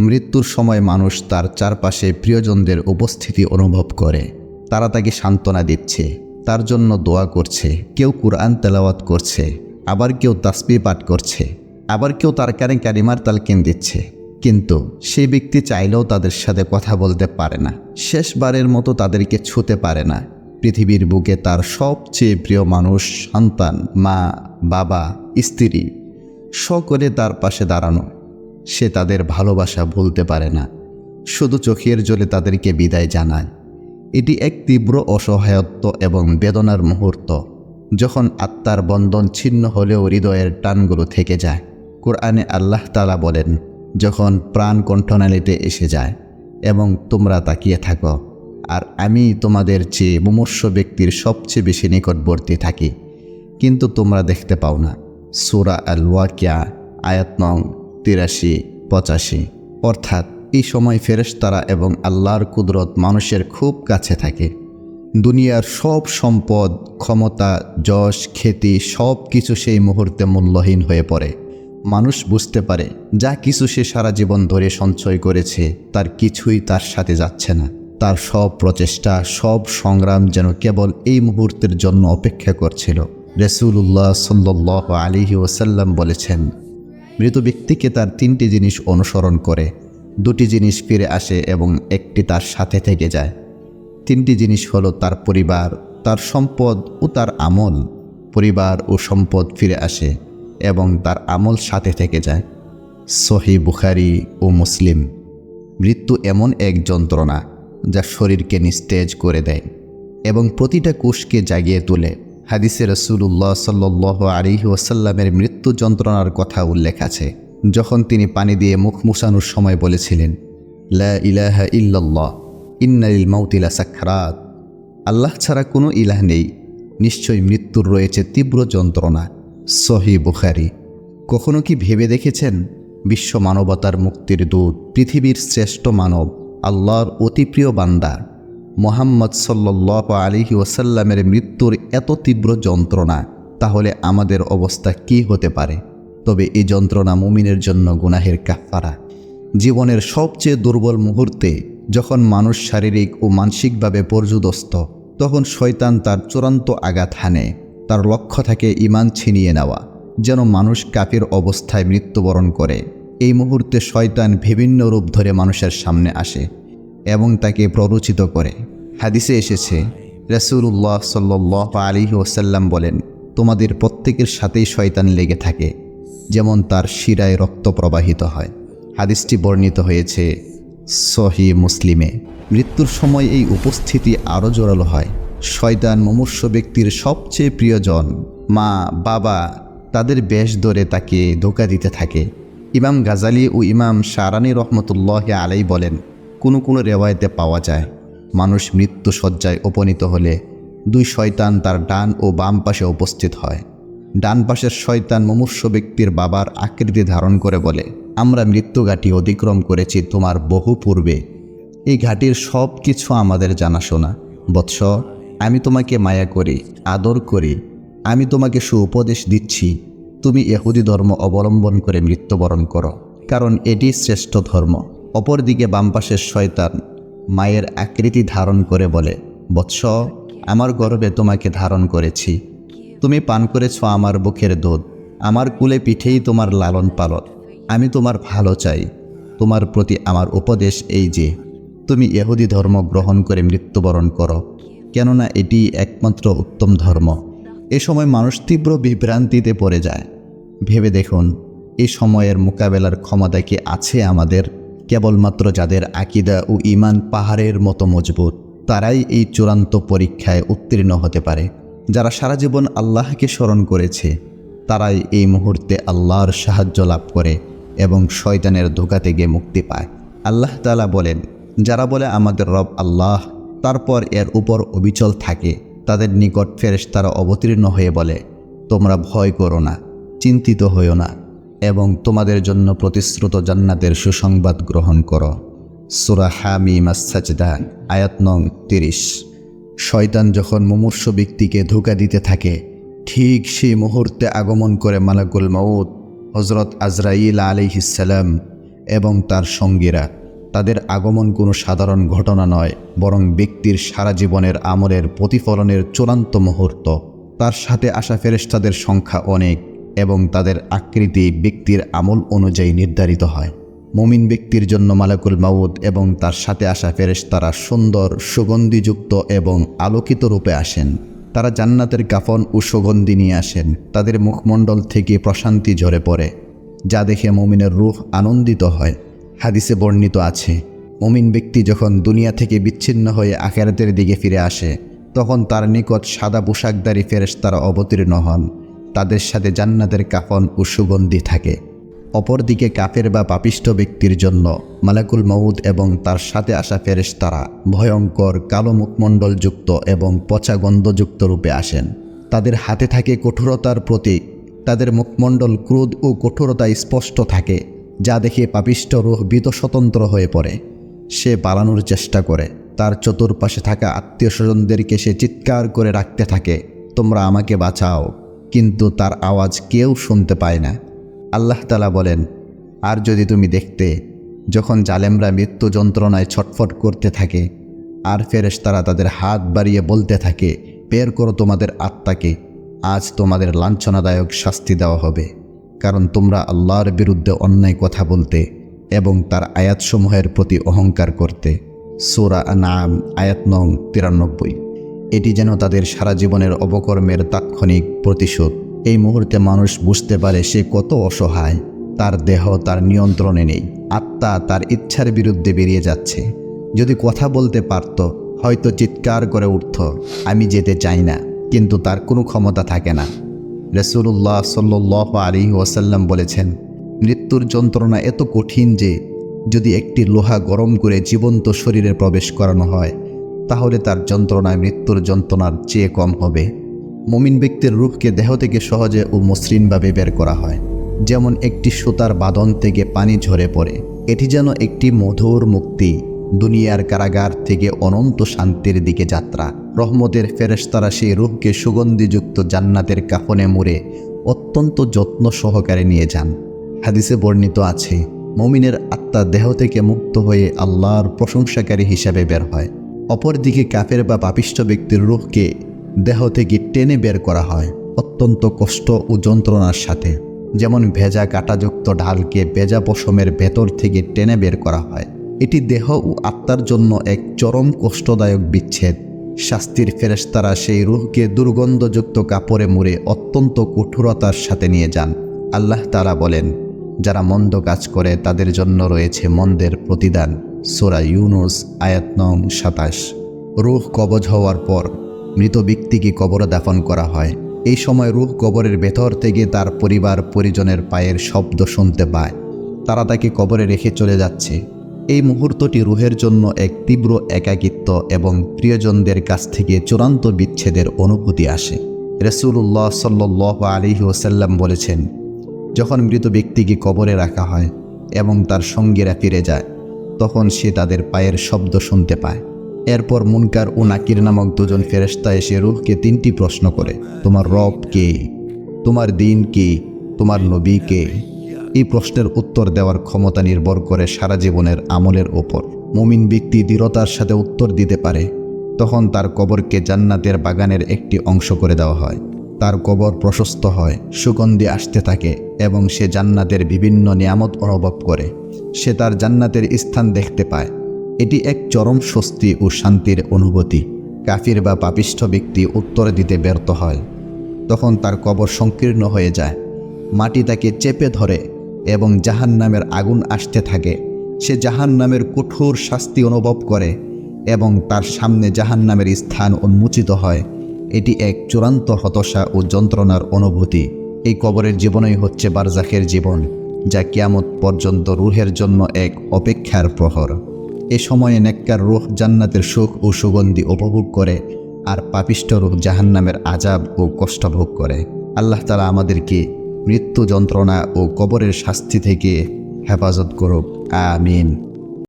মৃত্যুর সময় মানুষ তার চারপাশে প্রিয়জনদের উপস্থিতি অনুভব করে। তারা তাকে সান্ত্বনা দিচ্ছে, তার জন্য দোয়া করছে, কেউ কুরআন তেলাওয়াত করছে, আবার কেউ তাসবি পাঠ করছে, আবার কেউ তার কানে কারিমার তালকিন দিচ্ছে। কিন্তু সেই ব্যক্তি চাইলেও তাদের সাথে কথা বলতে পারে না। শেষবারের মতো তাদেরকে ছুতে পারে না। পৃথিবীর বুকে তার সবচেয়ে প্রিয় মানুষ সন্তান, মা, বাবা, স্ত্রী, সকলে তার পাশে দাঁড়ানো। সে তাদের ভালোবাসা ভুলতে পারে না। শুধু চোখের জলে তাদেরকে বিদায় জানায়। এটি এক তীব্র অসহায়ত্ব এবং বেদনার মুহূর্ত, যখন আত্মার বন্ধন ছিন্ন হলেও হৃদয়ের টানগুলো থেকে যায়। কোরআনে আল্লাহ তালা বলেন, যখন প্রাণ কণ্ঠনালীতে এসে যায় এবং তোমরা তাকিয়ে থাকো, আর আমি তোমাদের চেয়ে মুমূর্ষ ব্যক্তির সবচেয়ে বেশি নিকটবর্তী থাকি, কিন্তু তোমরা দেখতে পাও না। সুরা আল ওয়াকিয়া আয়াত নং তিরাশি, পঁচাশি। অর্থাৎ এই সময় ফেরেশতারা এবং আল্লাহর কুদরত মানুষের খুব কাছে থাকে। দুনিয়ার সব সম্পদ, ক্ষমতা, যশ, খ্যাতি, সব কিছু সেই মুহূর্তে মূল্যহীন হয়ে পড়ে। মানুষ বুঝতে পারে, যা কিছু সে সারা জীবন ধরে সঞ্চয় করেছে, তার কিছুই তার সাথে যাচ্ছে না। তার সব প্রচেষ্টা, সব সংগ্রাম যেন কেবল এই মুহূর্তের জন্য অপেক্ষা করছিল। রসুল্লাহ সাল্লাহ আলিহি ওসাল্লাম বলেছেন মৃত ব্যক্তিকে তার তিনটি জিনিস অনুসরণ করে। দুটি জিনিস ফিরে আসে এবং একটি তার সাথে থেকে যায়। তিনটি জিনিস হলো তার পরিবার, তার সম্পদ ও তার আমল। পরিবার ও সম্পদ ফিরে আসে এবং তার আমল সাথে থেকে যায়। সহি বুখারি ও মুসলিম। মৃত্যু এমন এক যন্ত্রণা যা শরীরকে নিস্তেজ করে দেয় এবং প্রতিটা কোষকে জাগিয়ে তোলে। হাদিসে রসুল্লাহ সাল্লাহ আলিহি ওসাল্লামের মৃত্যু যন্ত্রণার কথা উল্লেখ আছে, যখন তিনি পানি দিয়ে মুখ মুছানোর সময় বলেছিলেন, লা ইলাহা ইল্লাল্লাহ মাউতিলা সাক্ষরাত আল্লাহ ছাড়া কোনো ইলাহ নেই, নিশ্চয়ই মৃত্যুর রয়েছে তীব্র যন্ত্রণা। সহি বুখারি। কখনো কি ভেবে দেখেছেন, বিশ্ব মানবতার মুক্তির দূত, পৃথিবীর শ্রেষ্ঠ মানব, আল্লাহর অতি প্রিয় বান্দা? মোহাম্মদ সাল্লাহ আলিহি ওসাল্লামের মৃত্যুর এত তীব্র যন্ত্রণা, তাহলে আমাদের অবস্থা কি হতে পারে? তবে এই যন্ত্রণা মুমিনের জন্য গুনাহের কাফারা জীবনের সবচেয়ে দুর্বল মুহূর্তে যখন মানুষ শারীরিক ও মানসিকভাবে পর্যুদস্ত, তখন শয়তান তার চূড়ান্ত আঘাত হানে, তার লক্ষ্য থাকে ইমান ছিনিয়ে নেওয়া, যেন মানুষ কাপের অবস্থায় মৃত্যুবরণ করে। এই মুহূর্তে শয়তান বিভিন্ন রূপ ধরে মানুষের সামনে আসে। এবং তাকে প্ররোচিত করে। হাদিসে এসেছে রসুল্লাহ সাল্লাহ আলী ওসাল্লাম বলেন, তোমাদের প্রত্যেকের সাথেই শয়তান লেগে থাকে, যেমন তার শিরায় রক্ত প্রবাহিত হয়। হাদিসটি বর্ণিত হয়েছে সহি মুসলিমে। মৃত্যুর সময় এই উপস্থিতি আরও জোরালো হয়। শয়তান মুমূর্ষ ব্যক্তির সবচেয়ে প্রিয়জন মা, বাবা, তাদের বেশ ধরে তাকে ধোকা দিতে থাকে। ইমাম গাজালি ও ইমাম সারানি রহমতুল্লাহ আলাই বলেন কোনো কোনো রেওয়ায়তে পাওয়া যায়। মানুষ মৃত্যু শয্যায় উপনীত হলে দুই শয়তান তার ডান ও বাম পাশে উপস্থিত হয়। ডান পাশের শয়তান মুমূর্ষ ব্যক্তির বাবার আকৃতি ধারণ করে বলে, আমরা মৃত্যু ঘাটি অতিক্রম করেছি তোমার বহু পূর্বে। এই ঘাটির সব কিছু আমাদের জানাশোনা। বৎস, আমি তোমাকে মায়া করি, আদর করি। আমি তোমাকে সুউপদেশ দিচ্ছি। তুমি এহুদি ধর্ম অবলম্বন করে মৃত্যুবরণ করো, কারণ এটি শ্রেষ্ঠ ধর্ম। অপরদিকে বামপাশের শয়তান মায়ের আকৃতি ধারণ করে বলে, বৎস, আমার গর্বে তোমাকে ধারণ করেছি। তুমি পান করেছ আমার বুকের দুধ, আমার কুলে পিঠেই তোমার লালন পালন। আমি তোমার ভালো চাই। তোমার প্রতি আমার উপদেশ এই যে, তুমি এহুদি ধর্ম গ্রহণ করে মৃত্যুবরণ করো, কেননা এটি একমাত্র উত্তম ধর্ম। এ সময় মানুষ তীব্র বিভ্রান্তিতে পড়ে যায়। ভেবে দেখুন এই সময়ের মোকাবেলার ক্ষমতা কি আছে আমাদের? কেবলমাত্র যাদের আকিদা ও ইমান পাহাড়ের মতো মজবুত, তারাই এই চূড়ান্ত পরীক্ষায় উত্তীর্ণ হতে পারে। যারা সারা জীবন আল্লাহকে স্মরণ করেছে, তারাই এই মুহূর্তে আল্লাহর সাহায্য লাভ করে এবং শয়তানের ধোকা থেকে মুক্তি পায়। আল্লাহ তালা বলেন, যারা বলে আমাদের রব আল্লাহ, তারপর এর উপর অবিচল থাকে, তাদের নিকট ফেরেশ তারা অবতীর্ণ হয়ে বলে, তোমরা ভয় করো না, চিন্তিত হইও না। এবং তোমাদের জন্য প্রতিশ্রুত জান্নাতের সুসংবাদ গ্রহণ করো। সুরা হামি মাসাজদা আয়াত নং তিরিশ। শয়তান যখন মুমূর্ষ ব্যক্তিকে ধোকা দিতে থাকে, ঠিক সেই মুহূর্তে আগমন করে মালাকুল মাউদ হজরত আজরাইল আলিহিসাল্লাম এবং তার সঙ্গীরা। তাদের আগমন কোনো সাধারণ ঘটনা নয়, বরং ব্যক্তির সারা জীবনের আমলের প্রতিফলনের চূড়ান্ত মুহূর্ত। তার সাথে আসা ফেরেশতাদের সংখ্যা অনেক। এবং তাদের আকৃতি ব্যক্তির আমল অনুযায়ী নির্ধারিত হয়। মুমিন ব্যক্তির জন্য মালাকুল মাউদ এবং তার সাথে আসা ফেরেশতারা সুন্দর, সুগন্ধিযুক্ত এবং আলোকিত রূপে আসেন। তারা জান্নাতের কাফন ও সুগন্ধি নিয়ে আসেন। তাদের মুখমণ্ডল থেকে প্রশান্তি ঝরে পড়ে, যা দেখে মমিনের রূহ আনন্দিত হয়। হাদিসে বর্ণিত আছে, মুমিন ব্যক্তি যখন দুনিয়া থেকে বিচ্ছিন্ন হয়ে আখেরাতের দিকে ফিরে আসে, তখন তার নিকট সাদা পোশাকদারী ফেরেশতারা অবতীর্ণ হন। তাদের সাথে জান্নাতের কাফন ও সুগন্ধি থাকে। অপরদিকে কাফের বা পাপিষ্ঠ ব্যক্তির জন্য মালাকুল মউদ এবং তার সাথে আসা ফেরেশতারা ভয়ঙ্কর কালো মুখমণ্ডলযুক্ত এবং পচা গন্ধযুক্ত রূপে আসেন। তাদের হাতে থাকে কঠোরতার প্রতীক। তাদের মুখমণ্ডল ক্রোধ ও কঠোরতা স্পষ্ট থাকে, যা দেখে পাপিষ্ঠ রোহ ভীত স্বতন্ত্র হয়ে পড়ে। সে পালানোর চেষ্টা করে। তার চতুর্পাশে থাকা আত্মীয় স্বজনদেরকে সে চিৎকার করে রাখতে থাকে, তোমরা আমাকে বাঁচাও। কিন্তু তার আওয়াজ কেউ শুনতে পায় না। আল্লাহ তালা বলেন, আর যদি তুমি দেখতে, যখন জালেমরা মৃত্যু যন্ত্রণায় ছটফট করতে থাকে, আর ফেরেশ তারা তাদের হাত বাড়িয়ে বলতে থাকে, বের করো তোমাদের আত্মাকে, আজ তোমাদের লাঞ্ছনাদায়ক শাস্তি দেওয়া হবে। কারণ তোমরা আল্লাহর বিরুদ্ধে অন্যায় কথা বলতে এবং তার আয়াতসমূহের প্রতি অহংকার করতে। সোরা নাম আয়াত নং তিরানব্বই। এটি যেন তাদের সারা জীবনের অবকর্মের তাৎক্ষণিক প্রতিশোধ। এই মুহূর্তে মানুষ বুঝতে পারে সে কত অসহায়। তার দেহ তার নিয়ন্ত্রণে নেই। আত্মা তার ইচ্ছার বিরুদ্ধে বেরিয়ে যাচ্ছে। যদি কথা বলতে পারত, হয়তো চিৎকার করে উঠত, আমি যেতে চাই না। কিন্তু তার কোনো ক্ষমতা থাকে না। রসুল্লাহ সাল্লাহ আলী ওয়াসাল্লাম বলেছেন, মৃত্যুর যন্ত্রণা এত কঠিন যে, যদি একটি লোহা গরম করে জীবন্ত শরীরে প্রবেশ করানো হয় তাহলে তার যন্ত্রণায় মৃত্যুর যন্ত্রণার চেয়ে কম হবে। মমিন ব্যক্তির রূপকে দেহ থেকে সহজে ও মসৃণভাবে বের করা হয়। যেমন একটি সুতার বাঁধন থেকে পানি ঝরে পড়ে, এটি যেন একটি মধুর মুক্তি, দুনিয়ার কারাগার থেকে অনন্ত শান্তির দিকে যাত্রা। রহমতের ফেরেশতারা সেই রূপকে সুগন্ধিযুক্ত জান্নাতের কাফনে মুড়ে অত্যন্ত যত্ন সহকারে নিয়ে যান। হাদিসে বর্ণিত আছে, মমিনের আত্মা দেহ থেকে মুক্ত হয়ে আল্লাহর প্রশংসাকারী হিসাবে বের হয়। অপরদিকে কাফের বা পাপিষ্ঠ ব্যক্তির রূহকে দেহ থেকে টেনে বের করা হয় অত্যন্ত কষ্ট ও যন্ত্রণার সাথে। যেমন ভেজা কাটাযুক্ত ঢালকে ভেজা পশমের ভেতর থেকে টেনে বের করা হয়। এটি দেহ ও আত্মার জন্য এক চরম কষ্টদায়ক বিচ্ছেদ। শাস্তির ফেরেস্তারা সেই রুহকে দুর্গন্ধযুক্ত কাপড়ে মুড়ে অত্যন্ত কঠোরতার সাথে নিয়ে যান। আল্লাহ তারা বলেন, যারা মন্দ কাজ করে তাদের জন্য রয়েছে মন্দের প্রতিদান। সোরা ইউনুস, আয়াত নং সাতাশ। রুহ কবজ হওয়ার পর মৃত ব্যক্তিকে কবরে দাফন করা হয়। এই সময় রুহ কবরের ভেতর থেকে তার পরিবার পরিজনের পায়ের শব্দ শুনতে পায়। তারা তাকে কবরে রেখে চলে যাচ্ছে। এই মুহূর্তটি রুহের জন্য এক তীব্র একাকিত্ব এবং প্রিয়জনদের কাছ থেকে চূড়ান্ত বিচ্ছেদের অনুভূতি আসে। রসুল্লাহ সাল্লাহ আলী ওসাল্লাম বলেছেন, যখন মৃত ব্যক্তিকে কবরে রাখা হয় এবং তার সঙ্গীরা ফিরে যায় তখন সে তাদের পায়ের শব্দ শুনতে পায়। এরপর মুনকার ও নাকির নামক দুজন ফেরেস্তা এসে রুহকে তিনটি প্রশ্ন করে, তোমার রব কে? তোমার দিন কে? তোমার নবী কে? এই প্রশ্নের উত্তর দেওয়ার ক্ষমতা নির্ভর করে সারা জীবনের আমলের ওপর। মুমিন ব্যক্তি দৃঢ়তার সাথে উত্তর দিতে পারে, তখন তার কবরকে জান্নাতের বাগানের একটি অংশ করে দেওয়া হয়। তার কবর প্রশস্ত হয়, সুগন্ধি আসতে থাকে এবং সে জান্নাতের বিভিন্ন নিয়ামত অনুভব করে। সে তার জান্নাতের স্থান দেখতে পায়। এটি এক চরম স্বস্তি ও শান্তির অনুভূতি। কাফির বা পাপিষ্ঠ ব্যক্তি উত্তর দিতে ব্যর্থ হয়। তখন তার কবর সংকীর্ণ হয়ে যায়। মাটি তাকে চেপে ধরে এবং জাহান নামের আগুন আসতে থাকে। সে জাহান নামের কঠোর শাস্তি অনুভব করে এবং তার সামনে জাহান নামের স্থান উন্মোচিত হয়। এটি এক চূড়ান্ত হতাশা ও যন্ত্রণার অনুভূতি। এই কবরের জীবনই হচ্ছে বারজাখের জীবন, যা কিয়ামত পর্যন্ত রুহের জন্য এক অপেক্ষার প্রহর। এ সময়ে নেককার রুহ জান্নাতের সুখ ও সুগন্ধি উপভোগ করে আর পাপিষ্ট রুহ জাহান্নামের আজাব ও কষ্ট ভোগ করে। আল্লাহ তালা আমাদেরকে মৃত্যু যন্ত্রণা ও কবরের শাস্তি থেকে হেফাজত করুক। আমিন।